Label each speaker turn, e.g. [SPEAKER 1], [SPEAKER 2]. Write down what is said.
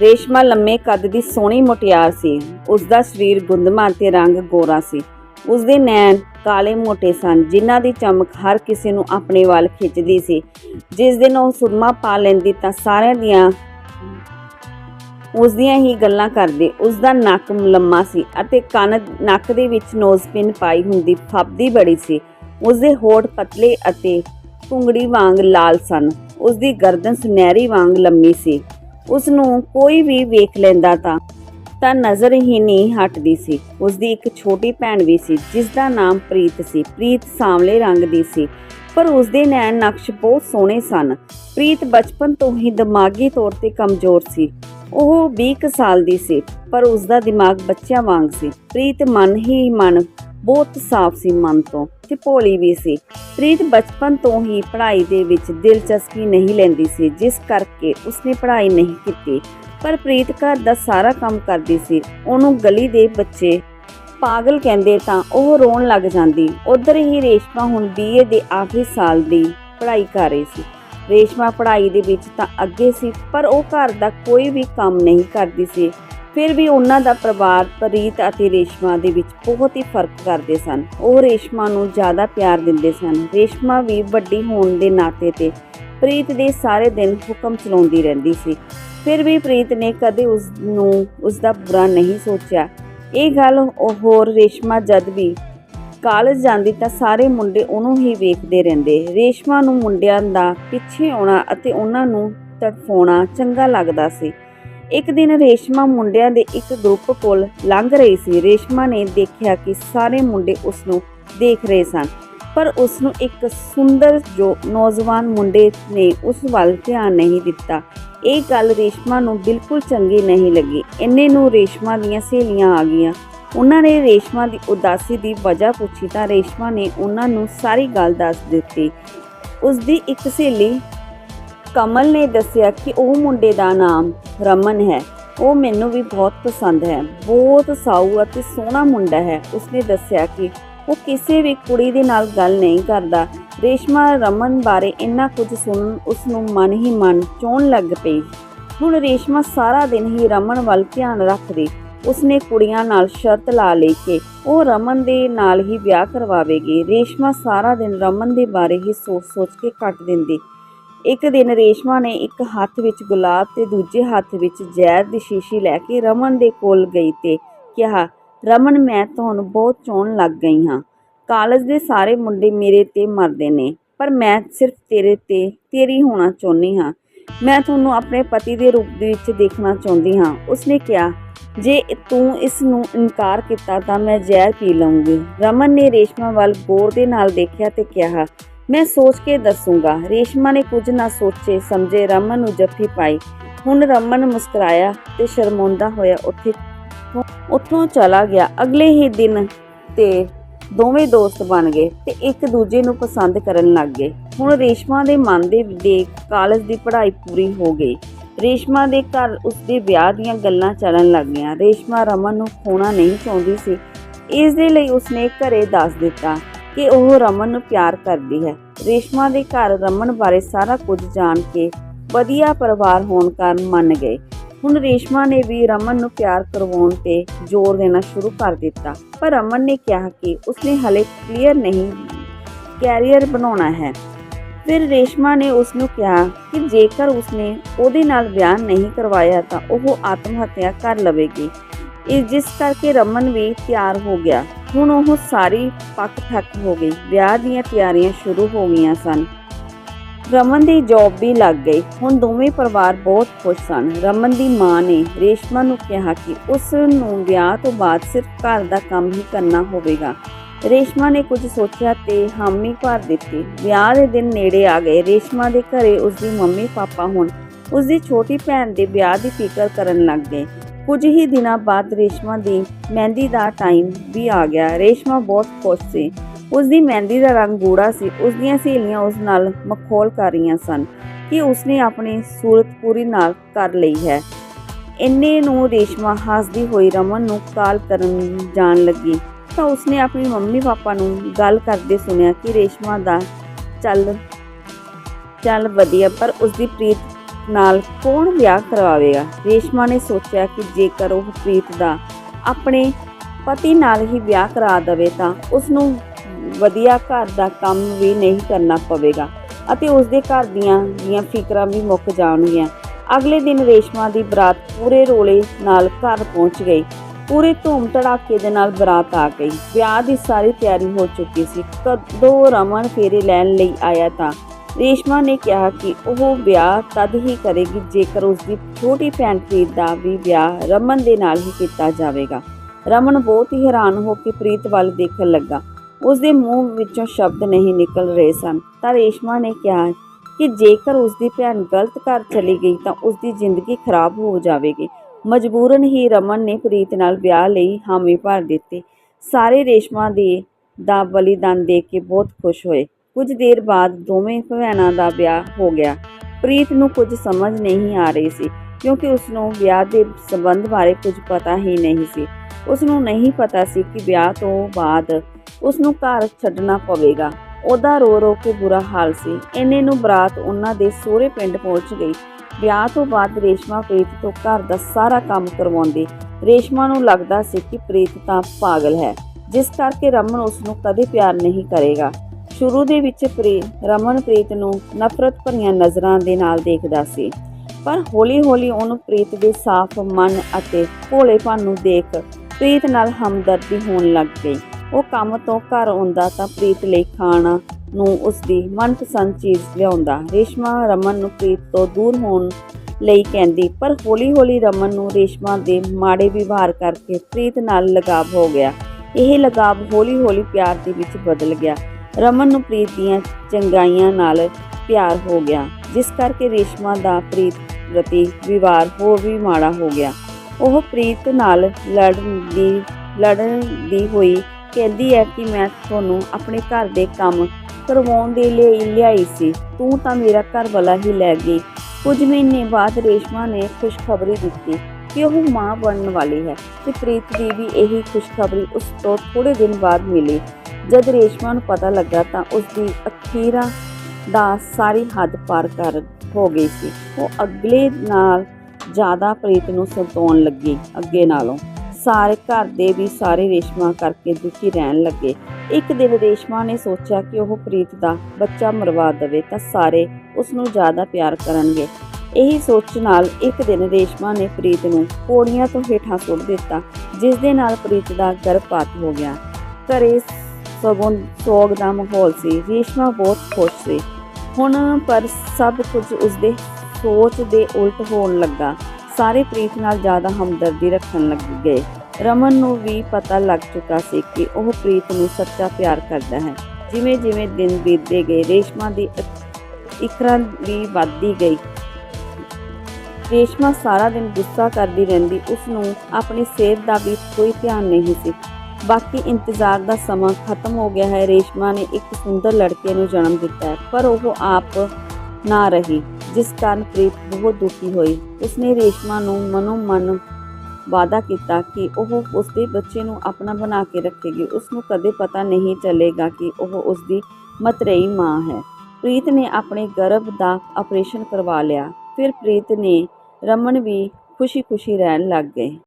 [SPEAKER 1] ਰੇਸ਼ਮਾ ਲੰਮੇ ਕੱਦ ਦੀ ਸੋਹਣੀ ਮੁਟਿਆਰ ਸੀ। ਉਸ ਦਾ ਸਰੀਰ ਗੁੰਦਮਾ ਤੇ ਰੰਗ ਗੋਰਾ ਸੀ। ਉਸ ਦੇ ਨੈਣ ਕਾਲੇ ਮੋਟੇ ਸਨ, ਜਿਨ੍ਹਾਂ ਦੀ ਚਮਕ ਹਰ ਕਿਸੇ ਨੂੰ ਆਪਣੇ ਵੱਲ ਖਿੱਚਦੀ ਸੀ। ਜਿਸ ਦਿਨ ਉਹ ਸੁਰਮਾ ਪਾ ਲੈਂਦੀ ਤਾਂ ਸਾਰਿਆਂ ਦੀਆਂ ਉਸ ਦੀਆਂ ਹੀ ਗੱਲਾਂ ਕਰਦੇ। ਉਸ ਦਾ ਨੱਕ ਲੰਮਾ ਸੀ ਅਤੇ ਕੰਨ ਨੱਕ ਦੇ ਵਿੱਚ ਨੋਜ਼ਪਿਨ ਪਾਈ ਹੁੰਦੀ, ਫੱਬਦੀ ਬੜੀ ਸੀ। ਉਸ ਦੇ ਹੋਠ ਪਤਲੇ ਅਤੇ ਪੁੰਗੜੀ ਵਾਂਗ ਲਾਲ ਸਨ। ਉਸ ਦੀ ਗਰਦਨ ਸੁਨਹਿਰੀ ਵਾਂਗ ਲੰਮੀ ਸੀ। ਉਸ ਨੂੰ ਕੋਈ ਵੀ ਵੇਖ ਲੈਂਦਾ ਤਾਂ ਤਾਂ ਨਜ਼ਰ ਹੀ ਨਹੀਂ ਹਟਦੀ ਸੀ। ਉਸ ਦੀ ਇੱਕ ਛੋਟੀ ਭੈਣ ਵੀ ਸੀ ਜਿਸ ਦਾ ਨਾਮ ਪ੍ਰੀਤ ਸੀ। ਪ੍ਰੀਤ ਸਾਂਵਲੇ ਰੰਗ ਦੀ ਸੀ, ਪਰ ਉਸ ਦੇ ਨੈਣ ਨਕਸ਼ ਬਹੁਤ ਸੋਹਣੇ ਸਨ। ਪ੍ਰੀਤ ਬਚਪਨ ਤੋਂ ਹੀ ਦਿਮਾਗੀ ਤੌਰ ਤੇ ਕਮਜ਼ੋਰ ਸੀ। ਉਹ 20 ਕੁ ਸਾਲ ਦੀ ਸੀ, ਪਰ ਉਸ ਦਾ ਦਿਮਾਗ ਬੱਚਿਆਂ ਵਾਂਗ ਸੀ। ਪ੍ਰੀਤ ਮਨ ਹੀ ਮਨ ਬਹੁਤ ਸਾਫ਼ ਸੀ ਮਨ ਤੋਂ ਤੇ ਭੋਲੀ ਵੀ ਸੀ। ਪ੍ਰੀਤ ਬਚਪਨ ਤੋਂ ਹੀ ਪੜ੍ਹਾਈ ਦੇ ਵਿੱਚ ਦਿਲਚਸਪੀ ਨਹੀਂ ਲੈਂਦੀ ਸੀ, ਜਿਸ ਕਰਕੇ ਉਸਨੇ ਪੜ੍ਹਾਈ ਨਹੀਂ ਕੀਤੀ। ਪਰ ਪ੍ਰੀਤ ਘਰ ਦਾ ਸਾਰਾ ਕੰਮ ਕਰਦੀ ਸੀ। ਉਹਨੂੰ ਗਲੀ ਦੇ ਬੱਚੇ ਪਾਗਲ ਕਹਿੰਦੇ ਤਾਂ ਉਹ ਰੋਣ ਲੱਗ ਜਾਂਦੀ। ਉਧਰ ਹੀ ਰੇਸ਼ਮਾ ਹੁਣ ਬੀਏ ਦੇ ਆਖਰੀ ਸਾਲ ਦੀ ਪੜ੍ਹਾਈ ਕਰ ਰਹੀ ਸੀ। ਰੇਸ਼ਮਾ ਪੜ੍ਹਾਈ ਦੇ ਵਿੱਚ ਤਾਂ ਅੱਗੇ ਸੀ, ਪਰ ਉਹ ਘਰ ਦਾ ਕੋਈ ਵੀ ਕੰਮ ਨਹੀਂ ਕਰਦੀ ਸੀ। ਫਿਰ ਵੀ ਉਹਨਾਂ ਦਾ ਪਰਿਵਾਰ ਪ੍ਰੀਤ ਅਤੇ ਰੇਸ਼ਮਾ ਦੇ ਵਿੱਚ ਬਹੁਤ ਹੀ ਫ਼ਰਕ ਕਰਦੇ ਸਨ। ਉਹ ਰੇਸ਼ਮਾ ਨੂੰ ਜ਼ਿਆਦਾ ਪਿਆਰ ਦਿੰਦੇ ਸਨ। ਰੇਸ਼ਮਾ ਵੀ ਵੱਡੀ ਹੋਣ ਦੇ ਨਾਤੇ ਤੇ ਪ੍ਰੀਤ ਦੇ ਸਾਰੇ ਦਿਨ ਹੁਕਮ ਚਲਾਉਂਦੀ ਰਹਿੰਦੀ ਸੀ। ਫਿਰ ਵੀ ਪ੍ਰੀਤ ਨੇ ਕਦੇ ਉਸ ਨੂੰ ਉਸ ਦਾ ਬੁਰਾ ਨਹੀਂ ਸੋਚਿਆ। ਇਹ ਗੱਲ ਹੋਰ ਰੇਸ਼ਮਾ ਜਦ ਵੀ ਕਾਲਜ ਜਾਂਦੀ ਤਾਂ ਸਾਰੇ ਮੁੰਡੇ ਉਹਨੂੰ ਹੀ ਵੇਖਦੇ ਰਹਿੰਦੇ। ਰੇਸ਼ਮਾ ਨੂੰ ਮੁੰਡਿਆਂ ਦਾ ਪਿੱਛੇ ਆਉਣਾ ਅਤੇ ਉਹਨਾਂ ਨੂੰ ਤੜਫਾਉਣਾ ਚੰਗਾ ਲੱਗਦਾ ਸੀ। ਇੱਕ ਦਿਨ ਰੇਸ਼ਮਾ ਮੁੰਡਿਆਂ ਦੇ ਇੱਕ ਗਰੁੱਪ ਕੋਲ ਲੰਘ ਰਹੀ ਸੀ। ਰੇਸ਼ਮਾ ਨੇ ਦੇਖਿਆ ਕਿ ਸਾਰੇ ਮੁੰਡੇ ਉਸ ਨੂੰ ਦੇਖ ਰਹੇ ਸਨ, ਪਰ ਉਸ ਨੂੰ ਇੱਕ ਸੁੰਦਰ ਜੋ ਨੌਜਵਾਨ ਮੁੰਡੇ ਨੇ ਉਸ ਵੱਲ ਧਿਆਨ ਨਹੀਂ ਦਿੱਤਾ। ਇਹ ਗੱਲ ਰੇਸ਼ਮਾ ਨੂੰ ਬਿਲਕੁਲ ਚੰਗੀ ਨਹੀਂ ਲੱਗੀ। ਇੰਨੇ ਨੂੰ ਰੇਸ਼ਮਾ ਦੀਆਂ ਸਹੇਲੀਆਂ ਆ ਗਈਆਂ। ਉਹਨਾਂ ਨੇ ਰੇਸ਼ਮਾ ਦੀ ਉਦਾਸੀ ਦੀ ਵਜ੍ਹਾ ਪੁੱਛੀ ਤਾਂ ਰੇਸ਼ਮਾ ਨੇ ਉਹਨਾਂ ਨੂੰ ਸਾਰੀ ਗੱਲ ਦੱਸ ਦਿੱਤੀ। ਉਸ ਦੀ ਇੱਕ ਸਹੇਲੀ ਕਮਲ ਨੇ ਦੱਸਿਆ ਕਿ ਉਹ ਮੁੰਡੇ ਦਾ ਨਾਮ ਰਮਨ ਹੈ। ਉਹ ਮੈਨੂੰ ਵੀ ਬਹੁਤ ਪਸੰਦ ਹੈ। ਬਹੁਤ ਸਾਊ ਅਤੇ ਸੋਹਣਾ ਮੁੰਡਾ ਹੈ। ਉਸਨੇ ਦੱਸਿਆ ਕਿ ਉਹ ਕਿਸੇ ਵੀ ਕੁੜੀ ਦੇ ਨਾਲ ਗੱਲ ਨਹੀਂ ਕਰਦਾ। ਰੇਸ਼ਮਾ ਰਮਨ ਬਾਰੇ ਇੰਨਾ ਕੁਝ ਸੁਣਨ ਉਸ ਨੂੰ ਮਨ ਹੀ ਮਨ ਚੋਣ ਲੱਗ ਪਈ। ਹੁਣ ਰੇਸ਼ਮਾ ਸਾਰਾ ਦਿਨ ਹੀ ਰਮਨ ਵੱਲ ਧਿਆਨ ਰੱਖਦੀ। ਉਸਨੇ ਕੁੜੀਆਂ ਨਾਲ ਸ਼ਰਤ ਲਾ ਲਈ ਕਿ ਉਹ ਰਮਨ ਦੇ ਨਾਲ ਹੀ ਵਿਆਹ ਕਰਵਾਵੇਗੀ। ਰੇਸ਼ਮਾ ਸਾਰਾ ਦਿਨ ਰਮਨ ਦੇ ਬਾਰੇ ਹੀ ਸੋਚ-ਸੋਚ ਕੇ ਕੱਟ ਦਿੰਦੀ। ਇੱਕ ਦਿਨ ਰੇਸ਼ਮਾ ਨੇ ਇੱਕ ਹੱਥ ਵਿੱਚ ਗੁਲਾਬ ਤੇ ਦੂਜੇ ਹੱਥ ਵਿੱਚ ਜ਼ਹਿਰ ਦੀ ਸ਼ੀਸ਼ੀ ਲੈ ਕੇ ਰਮਨ ਦੇ ਕੋਲ ਗਈ ਤੇ ਕਿਹਾ, ਰਮਨ, ਮੈਂ ਤੁਹਾਨੂੰ ਬਹੁਤ ਚੋਣ ਲੱਗ ਗਈ ਹਾਂ। ਕਾਲਜ ਦੇ ਸਾਰੇ ਮੁੰਡੇ ਮੇਰੇ ਤੇ ਮਰਦੇ ਨੇ, ਪਰ ਮੈਂ ਸਿਰਫ ਤੇਰੇ ਤੇ, ਤੇਰੀ ਹੋਣਾ ਚਾਹੁੰਦੀ ਹਾਂ। ਮੈਂ ਤੁਹਾਨੂੰ ਆਪਣੇ ਪਤੀ ਦੇ ਰੂਪ ਦੇ ਵਿੱਚ ਦੇਖਣਾ ਚਾਹੁੰਦੀ ਹਾਂ। ਉਸਨੇ ਕਿਹਾ, ਜੇ ਤੂੰ ਇਸ ਨੂੰ ਇਨਕਾਰ ਕੀਤਾ ਤਾਂ ਮੈਂ ਜ਼ਹਿਰ ਪੀ ਲਵਾਂਗੀ ਰਮਨ ਨੇ ਰੇਸ਼ਮਾ ਵੱਲ ਗੌਰ ਦੇ ਨਾਲ ਦੇਖਿਆ ਤੇ ਕਿਹਾ ਮੈਂ ਸੋਚ ਕੇ ਦੱਸੂਗਾ। ਰੇਸ਼ਮਾ ਨੇ ਕੁਝ ਨਾ ਸੋਚੇ, ਸਮਝੇ, ਰਮਨ ਨੂੰ ਜੱਫੀ ਪਾਈ। ਹੁਣ ਰਮਨ ਮੁਸਕਰਾਇਆ ਤੇ ਸ਼ਰਮਾਉਂਦਾ ਹੋਇਆ ਉੱਥੇ ਉੱਥੋਂ ਚਲਾ ਗਿਆ। ਅਗਲੇ ਹੀ ਦਿਨ ਤੇ ਦੋਵੇਂ ਦੋਸਤ ਬਣ ਗਏ ਤੇ ਇੱਕ ਦੂਜੇ ਨੂੰ ਪਸੰਦ ਕਰਨ ਲੱਗ ਗਏ। ਹੁਣ ਰੇਸ਼ਮਾ ਦੇ ਮਨ ਦੇ ਦੇ ਕਾਲਜ ਦੀ ਪੜ੍ਹਾਈ ਪੂਰੀ ਹੋ ਗਈ। ਰੇਸ਼ਮਾ ਦੇ ਘਰ ਉਸਦੇ ਵਿਆਹ ਦੀਆਂ ਗੱਲਾਂ ਚੱਲਣ ਲੱਗ ਗਈਆਂ। ਰੇਸ਼ਮਾ ਰਮਨ ਨੂੰ ਖੋਣਾ ਨਹੀਂ ਚਾਹੁੰਦੀ ਸੀ। ਇਸ ਦੇ ਲਈ ਉਸਨੇ ਘਰੇ ਦੱਸ ਦਿੱਤਾ। ਕਿ ਉਹ ਰਮਨ ਨੂੰ ਪਿਆਰ ਕਰਦੀ ਹੈ। ਰੇਸ਼ਮਾ ਦੇ ਘਰ ਰਮਨ ਬਾਰੇ ਸਾਰਾ ਕੁਝ ਜਾਣ ਕੇ ਵਧੀਆ ਪਰਿਵਾਰ ਹੋਣ ਕਾਰਨ ਮੰਨ ਗਏ। ਹੁਣ ਰੇਸ਼ਮਾ ਨੇ ਵੀ ਰਮਨ ਨੂੰ ਪਿਆਰ ਕਰਵਾਉਣ ਤੇ ਜ਼ੋਰ ਦੇਣਾ ਸ਼ੁਰੂ ਕਰ ਦਿੱਤਾ। ਪਰ ਰਮਨ ਨੇ ਕਿਹਾ ਕਿ ਉਸਨੇ ਹਲੇ ਕਲੀਅਰ ਨਹੀਂ ਕੈਰੀਅਰ ਬਣਾਉਣਾ ਹੈ। ਫਿਰ ਰੇਸ਼ਮਾ ਨੇ ਉਸ ਨੂੰ ਕਿਹਾ ਕਿ ਜੇਕਰ ਉਸਨੇ ਉਹਦੇ ਨਾਲ ਵਿਆਹ ਨਹੀਂ ਕਰਵਾਇਆ ਤਾਂ ਉਹ ਆਤਮ ਹੱਤਿਆ ਕਰ ਲਵੇਗੀ। ਇਸ ਜਿਸ ਕਰਕੇ ਰਮਨ ਵੀ ਤਿਆਰ ਹੋ ਗਿਆ। ਹੁਣ ਉਹ ਸਾਰੀ ਪੱਕ ਠੱਕ ਹੋ ਗਈ। ਵਿਆਹ ਦੀਆਂ ਤਿਆਰੀਆਂ ਸ਼ੁਰੂ ਹੋ ਗਈਆਂ ਸਨ। ਰਮਨ ਦੀ ਜੌਬ ਵੀ ਲੱਗ ਗਈ। ਹੁਣ ਦੋਵੇਂ ਪਰਿਵਾਰ ਬਹੁਤ ਖੁਸ਼ ਸਨ। ਰਮਨ ਦੀ ਮਾਂ ਨੇ ਰੇਸ਼ਮਾ ਨੂੰ ਕਿਹਾ ਕਿ ਉਸ ਨੂੰ ਵਿਆਹ ਤੋਂ ਬਾਅਦ ਸਿਰਫ ਘਰ ਦਾ ਕੰਮ ਹੀ ਕਰਨਾ ਹੋਵੇਗਾ। ਰੇਸ਼ਮਾ ਨੇ ਕੁਝ ਸੋਚਿਆ ਤੇ ਹਾਮੀ ਭਰ ਦਿੱਤੀ। ਵਿਆਹ ਦੇ ਦਿਨ ਨੇੜੇ ਆ ਗਏ। ਰੇਸ਼ਮਾ ਦੇ ਘਰੇ ਉਸ ਦੀ ਮੰਮੀ ਪਾਪਾ ਹੁਣ। ਉਸ ਦੀ ਛੋਟੀ ਭੈਣ ਦੇ ਵਿਆਹ ਦੀ ਫਿਕਰ ਕਰਨ ਲੱਗ ਗਏ। ਕੁਝ ਹੀ ਦਿਨਾਂ ਬਾਅਦ ਰੇਸ਼ਮਾ ਦੀ ਮਹਿੰਦੀ ਦਾ ਟਾਈਮ ਵੀ ਆ ਗਿਆ। ਰੇਸ਼ਮਾ ਬਹੁਤ ਖੁਸ਼ ਸੀ। ਉਸ ਦੀ ਮਹਿੰਦੀ ਦਾ ਰੰਗ ਗੂੜਾ ਸੀ। ਉਸ ਦੀਆਂ ਸਹੇਲੀਆਂ ਉਸ ਨਾਲ ਮਖੌਲ ਕਰ ਰਹੀਆਂ ਸਨ ਕਿ ਉਸਨੇ ਆਪਣੀ ਸੂਰਤ ਪੂਰੀ ਨਾਲ ਕਰ ਲਈ ਹੈ। ਇੰਨੇ ਨੂੰ ਰੇਸ਼ਮਾ ਹੱਸਦੀ ਹੋਈ ਰਮਨ ਨੂੰ ਕਾਲ ਕਰਨ ਜਾਣ ਲੱਗੀ। ਤਾਂ ਉਸਨੇ ਆਪਣੀ ਮੰਮੀ ਪਾਪਾ ਨੂੰ ਗੱਲ ਕਰਦੇ ਸੁਣਿਆ ਕਿ ਰੇਸ਼ਮਾ ਦਾ ਚੱਲ ਚੱਲ ਵਧੀਆ, ਪਰ ਉਸਦੀ ਪ੍ਰੀਤ ਨਾਲ ਕੌਣ ਵਿਆਹ ਕਰਵਾਵੇਗਾ? ਰੇਸ਼ਮਾ ਨੇ ਸੋਚਿਆ ਕਿ ਜੇਕਰ ਉਹ ਪ੍ਰੀਤ ਦਾ ਆਪਣੇ ਪਤੀ ਨਾਲ ਹੀ ਵਿਆਹ ਕਰਾ ਦੇਵੇ ਤਾਂ ਉਸ ਨੂੰ ਵਧੀਆ ਘਰ ਦਾ ਕੰਮ ਵੀ ਨਹੀਂ ਕਰਨਾ ਪਵੇਗਾ ਅਤੇ ਉਸ ਦੇ ਘਰ ਦੀਆਂ ਦੀਆਂ ਫਿਕਰਾਂ ਵੀ ਮੁੱਕ ਜਾਣਗੀਆਂ। ਅਗਲੇ ਦਿਨ ਰੇਸ਼ਮਾ ਦੀ ਬਰਾਤ ਪੂਰੇ ਰੋਲੇ ਨਾਲ ਘਰ ਪਹੁੰਚ ਗਈ। ਪੂਰੇ ਧੂਮ ਧੜਾਕੇ ਦੇ ਨਾਲ ਬਰਾਤ ਆ ਗਈ। ਵਿਆਹ ਦੀ ਸਾਰੀ ਤਿਆਰੀ ਹੋ ਚੁੱਕੀ ਸੀ। ਕਦੋਂ ਰਮਨ ਫੇਰੇ ਲੈਣ ਲਈ ਆਇਆ ਤਾਂ ਰੇਸ਼ਮਾ ਨੇ ਕਿਹਾ ਕਿ ਉਹ ਵਿਆਹ ਤਦ ਹੀ ਕਰੇਗੀ ਜੇਕਰ ਉਸ ਦੀ ਛੋਟੀ ਭੈਣ ਪ੍ਰੀਤ ਦਾ ਵੀ ਵਿਆਹ ਰਮਨ ਦੇ ਨਾਲ ਹੀ ਕੀਤਾ ਜਾਵੇਗਾ। ਰਮਨ ਬਹੁਤ ਹੀ ਹੈਰਾਨ ਹੋ ਕੇ ਪ੍ਰੀਤ ਵੱਲ ਦੇਖਣ ਲੱਗਾ। ਉਸ ਦੇ ਮੂੰਹ ਵਿੱਚੋਂ ਸ਼ਬਦ ਨਹੀਂ ਨਿਕਲ ਰਹੇ ਸਨ। ਤਾਂ ਰੇਸ਼ਮਾ ਨੇ ਕਿਹਾ ਕਿ ਜੇਕਰ ਉਸ ਦੀ ਭੈਣ ਗਲਤ ਘਰ ਚਲੀ ਗਈ ਤਾਂ ਉਸ ਦੀ ਜ਼ਿੰਦਗੀ ਖਰਾਬ ਹੋ ਜਾਵੇਗੀ। ਮਜਬੂਰਨ ਹੀ ਰਮਨ ਨੇ ਪ੍ਰੀਤ ਨਾਲ ਵਿਆਹ ਲਈ ਹਾਮੀ ਭਰ ਦਿੱਤੀ। ਸਾਰੇ ਰੇਸ਼ਮਾ ਦੇ ਦਾ ਬਲੀਦਾਨ ਦੇਖ ਕੇ ਬਹੁਤ ਖੁਸ਼ ਹੋਏ। ਕੁਝ ਦੇਰ ਬਾਅਦ ਦੋਵੇਂ ਭੈਣਾਂ ਦਾ ਵਿਆਹ ਹੋ ਗਿਆ। ਪ੍ਰੀਤ ਨੂੰ ਕੁਝ ਸਮਝ ਨਹੀਂ ਆ ਰਹੀ ਸੀ, ਕਿਉਂਕਿ ਉਸ ਨੂੰ ਵਿਆਹ ਦੇ ਸੰਬੰਧ ਬਾਰੇ ਕੁਝ ਪਤਾ ਹੀ ਨਹੀਂ ਸੀ। ਉਸ ਨੂੰ ਨਹੀਂ ਪਤਾ ਸੀ ਕਿ ਵਿਆਹ ਤੋਂ ਬਾਅਦ ਉਸ ਨੂੰ ਘਰ ਛੱਡਣਾ ਪਵੇਗਾ। ਉਹਦਾ ਰੋ ਰੋ ਕੇ ਬੁਰਾ ਹਾਲ ਸੀ। ਇੰਨੇ ਨੂੰ ਬਰਾਤ ਉਹਨਾਂ ਦੇ ਸਹੁਰੇ ਪਿੰਡ ਪਹੁੰਚ ਗਈ। ਵਿਆਹ ਤੋਂ ਬਾਅਦ ਰੇਸ਼ਮਾ ਪ੍ਰੀਤ ਤੋਂ ਘਰ ਦਾ ਸਾਰਾ ਕੰਮ ਕਰਵਾਉਂਦੀ। ਰੇਸ਼ਮਾ ਨੂੰ ਲੱਗਦਾ ਸੀ ਕਿ ਪ੍ਰੀਤ ਤਾਂ ਪਾਗਲ ਹੈ, ਜਿਸ ਕਰਕੇ ਰਮਨ ਉਸ ਨੂੰ ਕਦੇ ਪਿਆਰ ਨਹੀਂ ਕਰੇਗਾ। ਸ਼ੁਰੂ ਦੇ ਵਿੱਚ ਪ੍ਰੀ ਰਮਨ ਪ੍ਰੀਤ ਨੂੰ ਨਫ਼ਰਤ ਭਰੀਆਂ ਨਜ਼ਰਾਂ ਦੇ ਨਾਲ ਦੇਖਦਾ ਸੀ, ਪਰ ਹੌਲੀ-ਹੌਲੀ ਉਹਨੂੰ ਪ੍ਰੀਤ ਦੇ ਸਾਫ਼ ਮਨ ਅਤੇ ਭੋਲੇਪਨ ਨੂੰ ਦੇਖ ਪ੍ਰੀਤ ਨਾਲ ਹਮਦਰਦੀ ਹੋਣ ਲੱਗ ਗਈ। ਉਹ ਕੰਮ ਤੋਂ ਘਰ ਆਉਂਦਾ ਤਾਂ ਪ੍ਰੀਤ ਲਈ ਖਾਣਾ ਨੂੰ ਉਸ ਦੀ ਮਨਪਸੰਦ ਚੀਜ਼ ਲਿਆਉਂਦਾ। ਰੇਸ਼ਮਾ ਰਮਨ ਨੂੰ ਪ੍ਰੀਤ ਤੋਂ ਦੂਰ ਹੋਣ ਲਈ ਕਹਿੰਦੀ, ਪਰ ਹੌਲੀ-ਹੌਲੀ ਰਮਨ ਨੂੰ ਰੇਸ਼ਮਾ ਦੇ ਮਾੜੇ ਵਿਵਹਾਰ ਕਰਕੇ ਪ੍ਰੀਤ ਨਾਲ ਲਗਾਵ ਹੋ ਗਿਆ। ਇਹ ਲਗਾਵ ਹੌਲੀ-ਹੌਲੀ ਪਿਆਰ ਦੇ ਵਿੱਚ ਬਦਲ ਗਿਆ। ਰਮਨ ਨੂੰ ਪ੍ਰੀਤ ਦੀਆਂ ਚੰਗਾਈਆਂ ਨਾਲ ਪਿਆਰ ਹੋ ਗਿਆ, ਜਿਸ ਕਰਕੇ ਰੇਸ਼ਮਾ ਦਾ ਪ੍ਰੀਤ ਪ੍ਰਤੀ ਵਿਵਹਾਰ ਹੋਰ ਵੀ ਮਾੜਾ ਹੋ ਗਿਆ। ਉਹ ਪ੍ਰੀਤ ਨਾਲ ਲੜਨ ਦੀ ਲੜਨ ਦੀ ਹੋਈ ਕਹਿੰਦੀ ਹੈ ਕਿ ਮੈਂ ਤੁਹਾਨੂੰ ਆਪਣੇ ਘਰ ਦੇ ਕੰਮ ਕਰਵਾਉਣ ਦੇ ਲਈ ਲਿਆਈ ਸੀ, ਤੂੰ ਤਾਂ ਮੇਰਾ ਘਰ ਵਾਲਾ ਹੀ ਲੈ ਗਈ। ਕੁਝ ਮਹੀਨੇ ਬਾਅਦ ਰੇਸ਼ਮਾ ਨੇ ਖੁਸ਼ਖਬਰੀ ਦਿੱਤੀ ਕਿ ਉਹ ਮਾਂ ਬਣਨ ਵਾਲੀ ਹੈ ਤੇ ਪ੍ਰੀਤ ਦੀ ਵੀ ਇਹੀ ਖੁਸ਼ਖਬਰੀ ਉਸ ਤੋਂ ਥੋੜੇ ਦਿਨ ਬਾਅਦ ਮਿਲੀ। ਜਦ ਰੇਸ਼ਮਾ ਨੂੰ ਪਤਾ ਲੱਗਾ ਤਾਂ ਉਸ ਦੀ ਅਖੀਰਾ ਦਾ ਸਾਰੀ ਹੱਦ ਪਾਰ ਕਰ ਹੋ ਗਈ ਸੀ। ਉਹ ਅਗਲੇ ਨਾਲ ਜ਼ਿਆਦਾ ਪ੍ਰੀਤ ਨੂੰ ਸਤਾਉਣ ਲੱਗੀ, ਅੱਗੇ ਨਾਲੋਂ। ਸਾਰੇ ਘਰ ਦੇ ਵੀ ਸਾਰੇ ਰੇਸ਼ਮਾ ਕਰਕੇ ਦੁਖੀ ਰਹਿਣ ਲੱਗੇ। ਇੱਕ ਦਿਨ ਰੇਸ਼ਮਾ ਨੇ ਸੋਚਿਆ ਕਿ ਉਹ ਪ੍ਰੀਤ ਦਾ ਬੱਚਾ ਮਰਵਾ ਦੇਵੇ ਤਾਂ ਸਾਰੇ ਉਸ ਨੂੰ ਜ਼ਿਆਦਾ ਪਿਆਰ ਕਰਨਗੇ। ਇਹੀ ਸੋਚ ਨਾਲ ਇੱਕ ਦਿਨ ਰੇਸ਼ਮਾ ਨੇ ਪ੍ਰੀਤ ਨੂੰ ਪੌੜੀਆਂ ਤੋਂ ਹੇਠਾਂ ਸੁੱਟ ਦਿੱਤਾ ਜਿਸ ਦੇ ਨਾਲ ਪ੍ਰੀਤ ਦਾ ਗਰਭਪਾਤ ਹੋ ਗਿਆ। ਘਰੇ ਸਗੋਂ ਸੋਗ ਦਾ ਮਾਹੌਲ ਸੀ। ਰੇਸ਼ਮਾ ਬਹੁਤ ਖੁਸ਼ ਸੀ। ਹੁਣ ਪਰ ਸਭ ਕੁਝ ਉਸਦੇ ਸੋਚ ਦੇ ਉਲਟ ਹੋਣ ਲੱਗਾ। ਸਾਰੇ ਪ੍ਰੀਤ ਨਾਲ ਜ਼ਿਆਦਾ ਹਮਦਰਦੀ ਰੱਖਣ ਲੱਗ ਗਏ। ਰਮਨ ਨੂੰ ਵੀ ਪਤਾ ਲੱਗ ਚੁੱਕਾ ਸੀ ਕਿ ਉਹ ਪ੍ਰੀਤ ਨੂੰ ਸੱਚਾ ਪਿਆਰ ਕਰਦਾ ਹੈ। ਜਿਵੇਂ ਜਿਵੇਂ ਦਿਨ ਬੀਤਦੇ ਗਏ, ਰੇਸ਼ਮਾ ਦੀ ਇਕਰਾਂ ਵੀ ਵੱਧਦੀ ਗਈ। ਰੇਸ਼ਮਾ ਸਾਰਾ ਦਿਨ ਗੁੱਸਾ ਕਰਦੀ ਰਹਿੰਦੀ ਉਸ ਨੂੰ ਆਪਣੀ ਸਿਹਤ ਦਾ ਵੀ ਕੋਈ ਧਿਆਨ ਨਹੀਂ ਸੀ। ਬਾਕੀ ਇੰਤਜ਼ਾਰ ਦਾ ਸਮਾਂ ਖਤਮ ਹੋ ਗਿਆ ਹੈ। ਰੇਸ਼ਮਾ ਨੇ ਇੱਕ ਸੁੰਦਰ ਲੜਕੇ ਨੂੰ ਜਨਮ ਦਿੱਤਾ ਹੈ, ਪਰ ਉਹ ਆਪ ਨਾ ਰਹੀ, ਜਿਸ ਕਾਰਨ ਪ੍ਰੀਤ ਬਹੁਤ ਦੁਖੀ ਹੋਈ। ਉਸਨੇ ਰੇਸ਼ਮਾ ਨੂੰ ਮਨੋ ਮਨ ਵਾਅਦਾ ਕੀਤਾ ਕਿ ਉਹ ਉਸਦੇ ਬੱਚੇ ਨੂੰ ਆਪਣਾ ਬਣਾ ਕੇ ਰੱਖੇਗੀ। ਉਸ ਨੂੰ ਕਦੇ ਪਤਾ ਨਹੀਂ ਚੱਲੇਗਾ ਕਿ ਉਹ ਉਸਦੀ ਮਤਰੇਈ ਮਾਂ ਹੈ। ਪ੍ਰੀਤ ਨੇ ਆਪਣੇ ਗਰਭ ਦਾ ਆਪਰੇਸ਼ਨ ਕਰਵਾ ਲਿਆ। ਫਿਰ ਪ੍ਰੀਤ ਨੇ ਰਮਨ ਵੀ ਖੁਸ਼ੀ-ਖੁਸ਼ੀ ਰਹਿਣ ਲੱਗ ਗਏ।